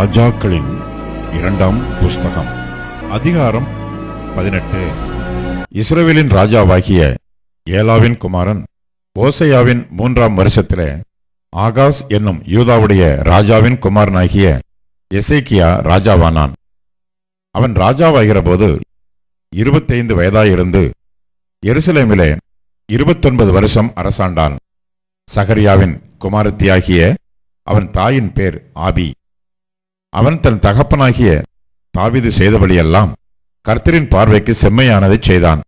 ராஜாக்களின் இரண்டாம் புஸ்தகம் அதிகாரம் பதினெட்டு. இஸ்ரேலின் ராஜாவாகிய ஏலாவின் குமாரன் ஓசையாவின் மூன்றாம் வருஷத்திலே ஆகாஸ் என்னும் யூதாவுடைய ராஜாவின் குமாரனாகிய எசேக்கியா ராஜாவானான். அவன் ராஜாவாகிறபோது இருபத்தைந்து வயதாயிருந்து எருசலேமிலே இருபத்தொன்பது வருஷம் அரசாண்டான். சகரியாவின் குமாரத்தியாகிய அவன் தாயின் பேர் ஆபி. அவன் தன் தகப்பனாகிய தாவிது செய்தபடியெல்லாம் கர்த்தரின் பார்வைக்கு செம்மையானதைச் செய்தான்.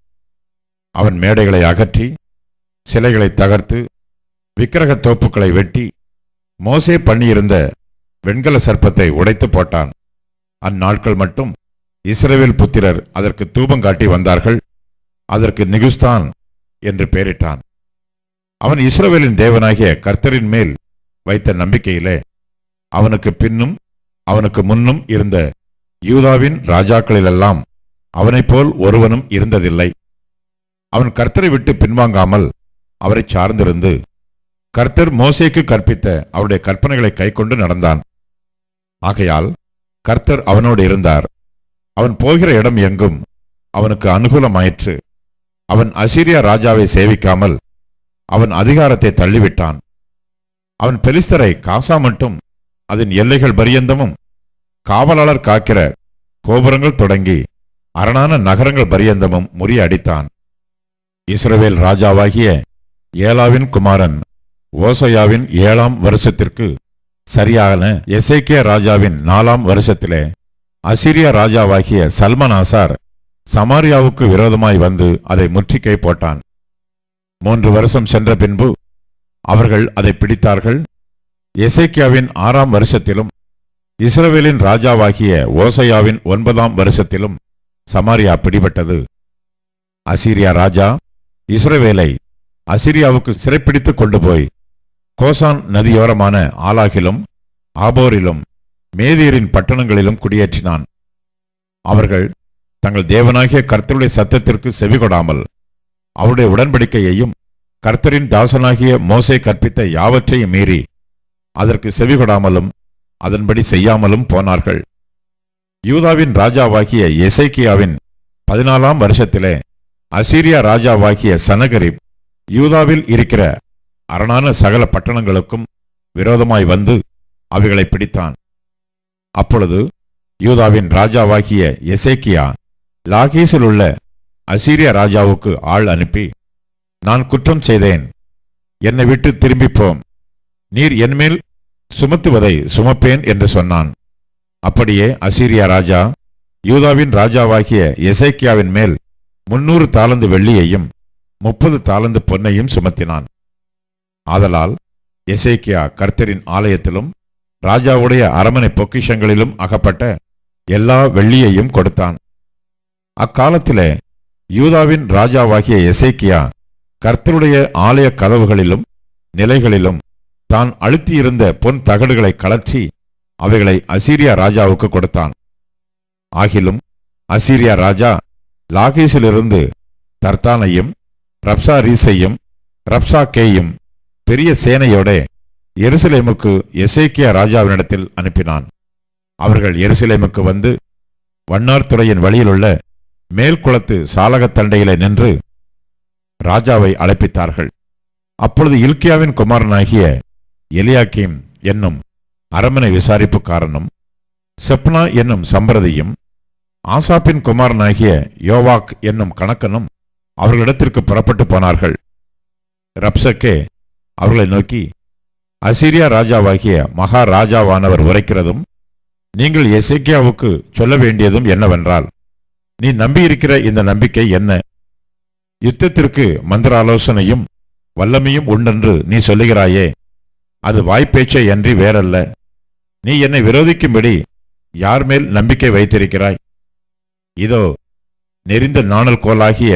அவன் மேடைகளை அகற்றி சிலைகளை தகர்த்து விக்கிரகத் தோப்புக்களை வெட்டி மோசே பண்ணியிருந்த வெண்கல சர்ப்பத்தை உடைத்து போட்டான். அந்நாட்கள் மட்டும் இஸ்ரேவேல் புத்திரர் அதற்கு தூபம் காட்டி வந்தார்கள். அதற்கு நிகுஸ்தான் என்று பெயரிட்டான். அவன் இஸ்ரவேலின் தேவனாகிய கர்த்தரின் மேல் வைத்த நம்பிக்கையிலே அவனுக்கு பின்னும் அவனுக்கு முன்னும் இருந்த யூதாவின் ராஜாக்களிலெல்லாம் அவனைப் போல் ஒருவனும் இருந்ததில்லை. அவன் கர்த்தரை விட்டு பின்வாங்காமல் அவரை சார்ந்திருந்து கர்த்தர் மோசேக்கு கற்பித்த அவருடைய கற்பனைகளை கைக்கொண்டு நடந்தான். ஆகையால் கர்த்தர் அவனோடு இருந்தார். அவன் போகிற இடம் எங்கும் அவனுக்கு அனுகூலமாயிற்று. அவன் அசீரியா ராஜாவை சேவிக்காமல் அவன் அதிகாரத்தை தள்ளிவிட்டான். அவன் பெலிஸ்தரை காசா மட்டும் அதன் எல்லைகள் பரியந்தமும் காவலாளர் காக்கிற கோபுரங்கள் தொடங்கி அரணான நகரங்கள் பரியந்தமும் முறியடித்தான். இஸ்ரவேல் ராஜாவாகிய ஏலாவின் குமாரன் ஓசையாவின் ஏழாம் வருஷத்திற்கு சரியான எசேக்கியா ராஜாவின் நாலாம் வருஷத்திலே அசிரியா ராஜாவாகிய சல்மனாசார் சமாரியாவுக்கு விரோதமாய் வந்து அதை முற்றுகை போட்டான். மூன்று வருஷம் சென்ற பின்பு அவர்கள் அதை பிடித்தார்கள். எசேக்கியாவின் ஆறாம் வருஷத்திலும் இஸ்ரவேலின் ராஜாவாகிய ஓசையாவின் ஒன்பதாம் வருஷத்திலும் சமாரியா பிடிபட்டது. அசீரியா ராஜா இஸ்ரவேலை அசிரியாவுக்கு சிறைப்பிடித்துக் கொண்டு போய் கோசான் நதியோரமான ஆலாகிலும் ஆபோரிலும் மேதியரின் பட்டணங்களிலும் குடியேற்றினான். அவர்கள் தங்கள் தேவனாகிய கர்த்தருடைய சத்தத்திற்கு செவிகொடாமல் அவருடைய உடன்படிக்கையையும் கர்த்தரின் தாசனாகிய மோசை கற்பித்த யாவற்றையும் மீறி அதற்கு செவிகொடாமலும் அதன்படி செய்யாமலும் போனார்கள். யூதாவின் ராஜாவாகிய எசைக்கியாவின் பதினாலாம் வருஷத்திலே அசீரியா ராஜாவாகிய சனகரிப் யூதாவில் இருக்கிற அரணான சகல பட்டணங்களுக்கும் விரோதமாய் வந்து அவைகளை பிடித்தான். அப்பொழுது யூதாவின் ராஜாவாகிய எசேக்கியா லாகீஸில் உள்ள அசீரிய ராஜாவுக்கு ஆள் அனுப்பி நான் குற்றம் செய்தேன். என்னை விட்டு திரும்பிப்போம். நீர் என்மேல் சுமத்துவதை சுமப்பேன் என்று சொன்னான். அப்படியே அசீரியா ராஜா யூதாவின் ராஜாவாகிய எசேக்கியாவின் மேல் முன்னூறு தாளந்து வெள்ளியையும் முப்பது தாளந்து பொன்னையும் சுமத்தினான். ஆதலால் எசேக்கியா கர்த்தரின் ஆலயத்திலும் ராஜாவுடைய அரமனை பொக்கிஷங்களிலும் அகப்பட்ட எல்லா வெள்ளியையும் கொடுத்தான். அக்காலத்திலே யூதாவின் ராஜாவாகிய எசேக்கியா கர்த்தருடைய ஆலய கதவுகளிலும் நிலைகளிலும் தான் அழுத்தியிருந்த பொன் தகடுகளை கலற்றி அவைகளை அசீரியா ராஜாவுக்கு கொடுத்தான். ஆகிலும் அசீரியா ராஜா லாகேஷிலிருந்து தர்த்தானையும் ரப்சா ரீசையும் ரப்சா கேயும் பெரிய சேனையோட எருசலேமுக்கு எசேக்கியா ராஜாவினிடத்தில் அனுப்பினான். அவர்கள் எருசலேமுக்கு வந்து வண்ணார்துறையின் வழியிலுள்ள மேல்குளத்து சாலகத்தண்டையிலே நின்று ராஜாவை அழைப்பித்தார்கள். அப்பொழுது இல்கியாவின் குமாரனாகிய எலியாக்கிம் என்னும் அரமனை விசாரிப்புக்காரனும் செப்னா என்னும் சம்பிரதியும் ஆசாப்பின் குமாரனாகிய யோவாக் என்னும் கணக்கனும் அவர்களிடத்திற்கு புறப்பட்டு போனார்கள். ரப்சக்கே அவர்களை நோக்கி அசிரியா ராஜாவாகிய மகாராஜாவானவர் உரைக்கிறதும் நீங்கள் எசேக்கியாவுக்கு சொல்ல வேண்டியதும் என்னவென்றால் நீ நம்பியிருக்கிற இந்த நம்பிக்கை என்ன? யுத்தத்திற்கு மந்திர ஆலோசனையும் வல்லமையும் உண்டென்று நீ சொல்லுகிறாயே. அது வாய்ப்பேச்சை அன்றி வேறல்ல. நீ என்னை விரோதிக்கும்படி யார் மேல் நம்பிக்கை வைத்திருக்கிறாய்? இதோ நெறிந்த நாணல் கோலாகிய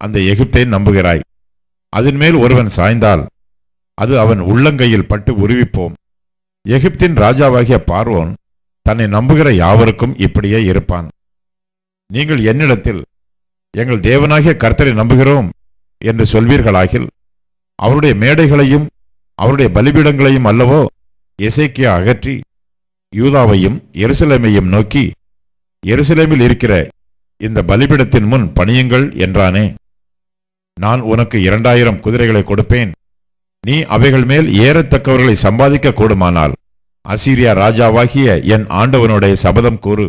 அந்த எகிப்தை நம்புகிறாய். அதன் மேல் ஒருவன் சாய்ந்தால் அது அவன் உள்ளங்கையில் பட்டு உருவிப்போம். எகிப்தின் ராஜாவாகிய பார்வோன் தன்னை நம்புகிற யாவருக்கும் இப்படியே இருப்பான். நீங்கள் என்னிடத்தில் எங்கள் தேவனாகிய கர்த்தரை நம்புகிறோம் என்று சொல்வீர்களாகில் அவருடைய மேடைகளையும் அவருடைய பலிபீடங்களையும் அல்லவோ எசேக்கியா அகற்றி யூதாவையும் எருசலேமையும் நோக்கி எருசலேமில் இருக்கிற இந்த பலிபிடத்தின் முன் பணியுங்கள் என்றானே. நான் உனக்கு இரண்டாயிரம் குதிரைகளை கொடுப்பேன். நீ அவைகள் மேல் ஏறத்தக்கவர்களை சம்பாதிக்க கூடுமானால் அசீரியா ராஜாவாகிய என் ஆண்டவனுடைய சபதம் கூறு.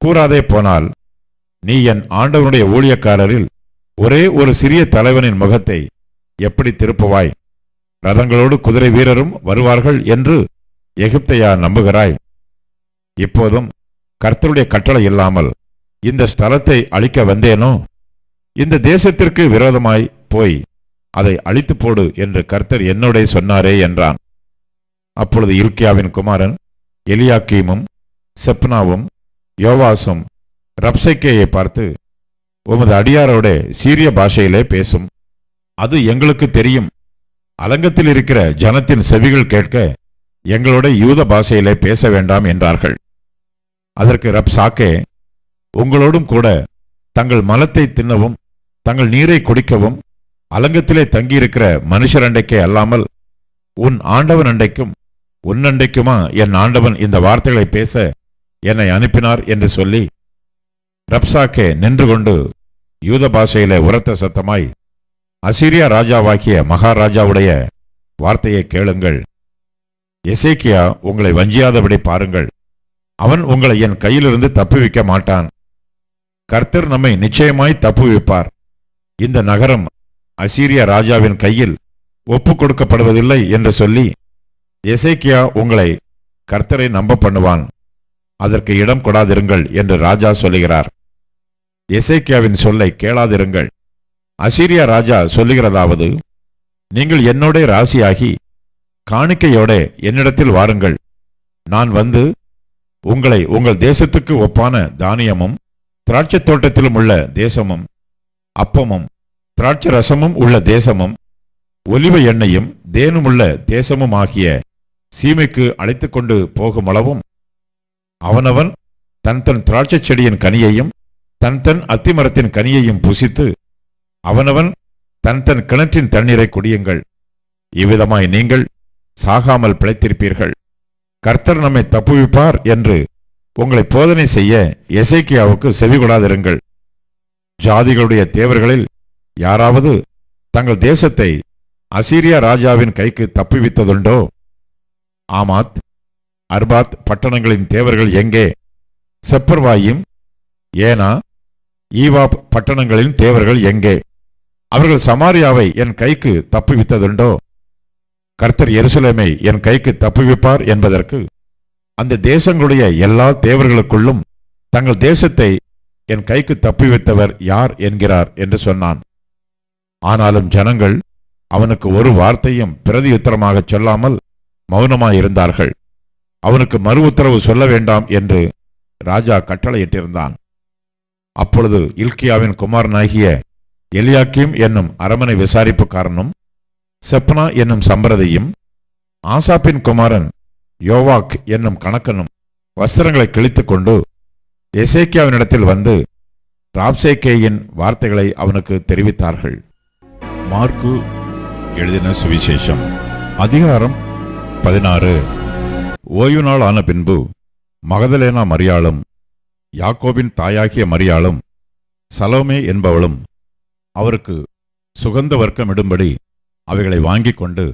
கூறாதே போனால் நீ என் ஆண்டவனுடைய ஊழியக்காரரில் ஒரே ஒரு சிறிய தலைவனின் முகத்தை எப்படி திருப்புவாய்? ரதங்களோடு குதிரை வீரரும் வருவார்கள் என்று எகிப்தையா நம்புகிறாய்? இப்போதும் கர்த்தருடைய கட்டளை இல்லாமல் இந்த ஸ்தலத்தை அழிக்க வந்தேனோ? இந்த தேசத்திற்கு விரோதமாய் போய் அதை அழித்து போடு என்று கர்த்தர் என்னோடே சொன்னாரே என்றான். அப்பொழுது இல்கியாவின் குமாரன் எலியாக்கீமும் செப்னாவும் யோவாசும் ரப்சைக்கேயை பார்த்து உமது அடியாரோட சீரிய பாஷையிலே பேசும். அது எங்களுக்கு தெரியும். அலங்கத்தில் இருக்கிற ஜனத்தின் செவிகள் கேட்க எங்களோட யூத பாஷையிலே பேச வேண்டாம் என்றார்கள். அதற்கு ரப்சாக்கே உங்களோடும் கூட தங்கள் மலத்தை தின்னவும் தங்கள் நீரை குடிக்கவும் அலங்கத்திலே தங்கியிருக்கிற மனுஷர் அண்டைக்கே அல்லாமல் உன் ஆண்டவன் அண்டைக்கும் உன் அண்டைக்குமா என் ஆண்டவன் இந்த வார்த்தைகளை பேச என்னை அனுப்பினார் என்று சொல்லி ரப்சாக்கே நின்று கொண்டு யூத பாஷையிலே உரத்த சத்தமாய் அசீரியா ராஜாவாகிய மகாராஜாவுடைய வார்த்தையை கேளுங்கள். எசேக்கியா உங்களை வஞ்சியாதபடி பாருங்கள். அவன் உங்களை என் கையிலிருந்து தப்புவிக்க மாட்டான். கர்த்தர் நம்மை நிச்சயமாய் தப்புவிப்பார் இந்த நகரம் அசீரிய ராஜாவின் கையில் ஒப்பு கொடுக்கப்படுவதில்லை என்று சொல்லி எசேக்கியா உங்களை கர்த்தரை நம்ப பண்ணுவான். அதற்கு இடம் கொடாதிருங்கள் என்று ராஜா சொல்லுகிறார். எசேக்கியாவின் சொல்லை கேளாதிருங்கள். அசீரியா ராஜா சொல்லுகிறதாவது நீங்கள் என்னோட ராசியாகி காணிக்கையோட என்னிடத்தில் வாருங்கள். நான் வந்து உங்களை உங்கள் தேசத்துக்கு ஒப்பான தானியமும் திராட்சைத் தோட்டத்திலும் உள்ள தேசமும் அப்பமும் திராட்சை ரசமும் உள்ள தேசமும் ஒலிவ எண்ணெயும் தேனுமுள்ள தேசமும் ஆகிய சீமைக்கு அழைத்து கொண்டு போகும் அளவும் அவனவன் தன் தன் திராட்சைச் செடியின் கனியையும் தன் தன் அத்திமரத்தின் கனியையும் புசித்து அவனவன் தன் தன் கிணற்றின் தண்ணீரை குடியுங்கள். இவ்விதமாய் நீங்கள் சாகாமல் பிழைத்திருப்பீர்கள். கர்த்தர் நம்மை தப்புவிப்பார் என்று உங்களை போதனை செய்ய எசைக்கியாவுக்கு செவிகொடாதிருங்கள். ஜாதிகளுடைய தேவர்களில் யாராவது தங்கள் தேசத்தை அசீரியா ராஜாவின் கைக்கு தப்புவித்ததுண்டோ? ஆமாத் அர்பாத் பட்டணங்களின் தேவர்கள் எங்கே? செப்பர்வாயும் ஏனா ஈவாப் பட்டணங்களின் தேவர்கள் எங்கே? அவர்கள் சமாரியாவை என் கைக்கு தப்புவித்ததுண்டோ? கர்த்தர் எருசலேமை என் கைக்கு தப்புவிப்பார் என்பதற்கு அந்த தேசங்களுடைய எல்லா தேவர்களுக்குள்ளும் தங்கள் தேசத்தை என் கைக்கு தப்புவித்தவர் யார் என்கிறார் என்று சொன்னான். ஆனாலும் ஜனங்கள் அவனுக்கு ஒரு வார்த்தையும் பிரதியுத்தரமாக சொல்லாமல் மௌனமாயிருந்தார்கள். அவனுக்கு மறு உத்தரவு சொல்ல வேண்டாம் என்று ராஜா கட்டளையிட்டிருந்தான். அப்பொழுது இல்கியாவின் குமாரனாகிய எலியாக்கிம் என்னும் அரமனை விசாரிப்புக்காரனும் செப்னா என்னும் சம்பரதியும் ஆசாப்பின் குமாரன் யோவாக் என்னும் கணக்கனும் வஸ்திரங்களை கிழித்துக்கொண்டு எசேக்கியாவினிடத்தில் வந்து ராப்சேகேயின் வார்த்தைகளை அவனுக்கு தெரிவித்தார்கள். மார்க்கு எழுதின சுவிசேஷம். அதிகாரம் பதினாறு. ஓய்வு நாள் ஆன பின்பு மகதலேனா மரியாளும் யாக்கோபின் தாயாகிய மரியாளும் சலோமே என்பவளும் அவருக்கு சுகந்த வர்க்கமிடும்படி அவைகளை வாங்கிக் கொண்டு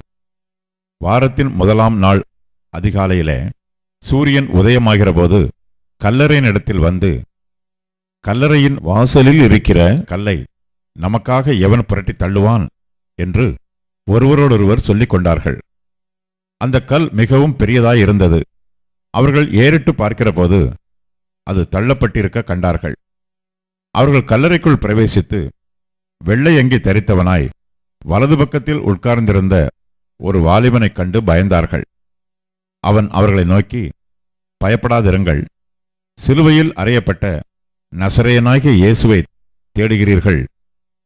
வாரத்தின் முதலாம் நாள் அதிகாலையிலே சூரியன் உதயமாகிற போது கல்லறையின் இடத்தில் வந்து கல்லறையின் வாசலில் இருக்கிற கல்லை நமக்காக எவன் புரட்டி தள்ளுவான் என்று ஒருவரோடொருவர் சொல்லிக் கொண்டார்கள். அந்த கல் மிகவும் பெரியதாய் இருந்தது அவர்கள் ஏறிட்டு பார்க்கிறபோது அது தள்ளப்பட்டிருக்க கண்டார்கள். அவர்கள் கல்லறைக்குள் பிரவேசித்து வெள்ளை அங்கி தரித்தவனாய் வலது பக்கத்தில் உட்கார்ந்திருந்த ஒரு வாலிபனைக் கண்டு பயந்தார்கள். அவன் அவர்களை நோக்கி பயப்படாதிருங்கள். சிலுவையில் அறையப்பட்ட நசரையனாகிய இயேசுவை தேடுகிறீர்கள்.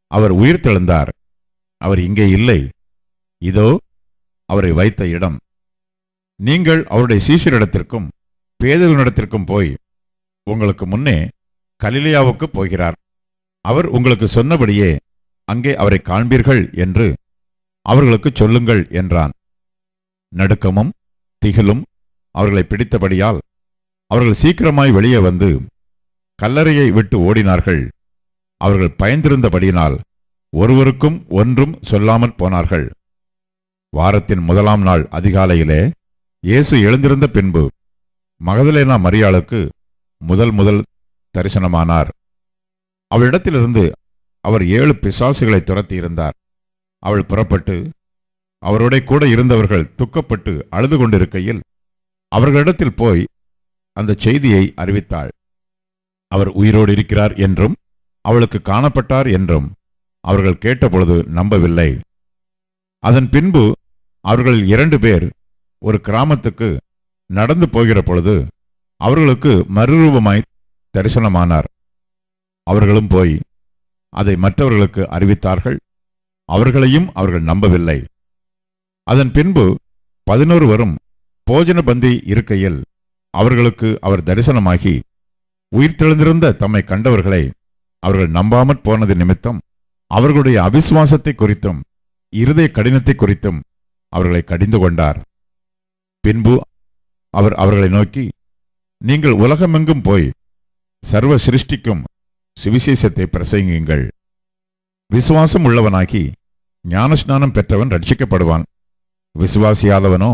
அவர் உயிர் தெழுந்தார். அவர் இங்கே இல்லை. இதோ அவரை வைத்த இடம். நீங்கள் அவருடைய சீஷரிடத்திற்கும் பேதர்களிடத்திற்கும் போய் உங்களுக்கு முன்னே கலிலேயாவுக்கு போகிறார். அவர் உங்களுக்கு சொன்னபடியே அங்கே அவரை காண்பீர்கள் என்று அவர்களுக்கு சொல்லுங்கள் என்றான். நடுக்கமும் திகிலும் அவர்களை பிடித்தபடியால் அவர்கள் சீக்கிரமாய் வெளியே வந்து கல்லறையை விட்டு ஓடினார்கள். அவர்கள் பயந்திருந்தபடியினால் ஒருவருக்கும் ஒன்றும் சொல்லாமற் போனார்கள். வாரத்தின் முதலாம் நாள் அதிகாலையிலே இயேசு எழுந்திருந்த பின்பு மகதலேனா மரியாளுக்கு முதல் முதல் தரிசனமானார். அவளிடத்திலிருந்து அவர் ஏழு பிசாசுகளை துரத்தியிருந்தார். அவள் புறப்பட்டு அவரோட கூட இருந்தவர்கள் துக்கப்பட்டு அழுது கொண்டிருக்கையில் அவர்களிடத்தில் போய் அந்த செய்தியை அறிவித்தாள். அவர் உயிரோடு இருக்கிறார் என்றும் அவளுக்கு காணப்பட்டார் என்றும் அவர்கள் கேட்டபொழுது நம்பவில்லை. அதன் பின்பு அவர்கள் இரண்டு பேர் ஒரு கிராமத்துக்கு நடந்து போகிற பொழுது அவர்களுக்கு மறுரூபமாய் தரிசனமானார். அவர்களும் போய் அதை மற்றவர்களுக்கு அறிவித்தார்கள். அவர்களையும் அவர்கள் நம்பவில்லை. அதன் பின்பு பதினோரு வரும் போஜன பந்தி இருக்கையில் அவர்களுக்கு அவர் தரிசனமாகி உயிர்த்தெழுந்திருந்த தம்மை கண்டவர்களை அவர்கள் நம்பாமற் போனது நிமித்தம் அவர்களுடைய அவிசுவாசத்தை குறித்தும் இருதய கடினத்தை குறித்தும் அவர்களை கடிந்து கொண்டார். பின்பு அவர் அவர்களை நோக்கி நீங்கள் உலகமெங்கும் போய் சர்வ சிருஷ்டிக்கும் சுவிசேஷத்தை பிரசங்கியுங்கள் விசுவாசம் உள்ளவனாகி ஞானஸ்நானம் பெற்றவன் ரட்சிக்கப்படுவான் விசுவாசியாதவனோ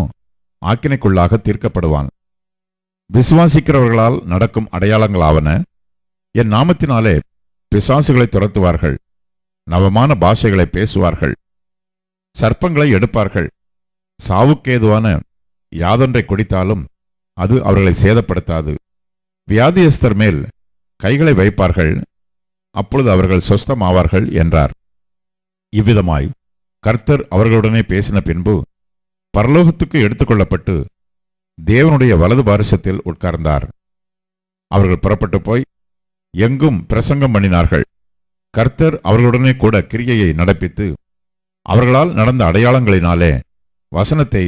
ஆக்கினைக்குள்ளாக தீர்க்கப்படுவான் விசுவாசிக்கிறவர்களால் நடக்கும் அடையாளங்களாவன என் நாமத்தினாலே பிசாசுகளை துரத்துவார்கள் நவமான பாஷைகளை பேசுவார்கள் சர்ப்பங்களை எடுப்பார்கள் சாவுக்கேதுவான யாதொன்றை குடித்தாலும் அது அவர்களை சேதப்படுத்தாது வியாதியஸ்தர் மேல் கைகளை வைப்பார்கள் அப்பொழுது அவர்கள் சொஸ்தமாவார்கள் என்றார். இவ்விதமாய் கர்த்தர் அவர்களுடனே பேசின பின்பு பரலோகத்துக்கு எடுத்துக்கொள்ளப்பட்டு தேவனுடைய வலது பாரிசத்தில் உட்கார்ந்தார். அவர்கள் புறப்பட்டு போய் எங்கும் பிரசங்கம் பண்ணினார்கள். கர்த்தர் அவர்களுடனே கூட கிரியையை நடப்பித்து அவர்களால் நடந்த அடையாளங்களினாலே வசனத்தை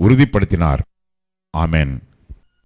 உறுதிப்படுத்தினார். ஆமேன்.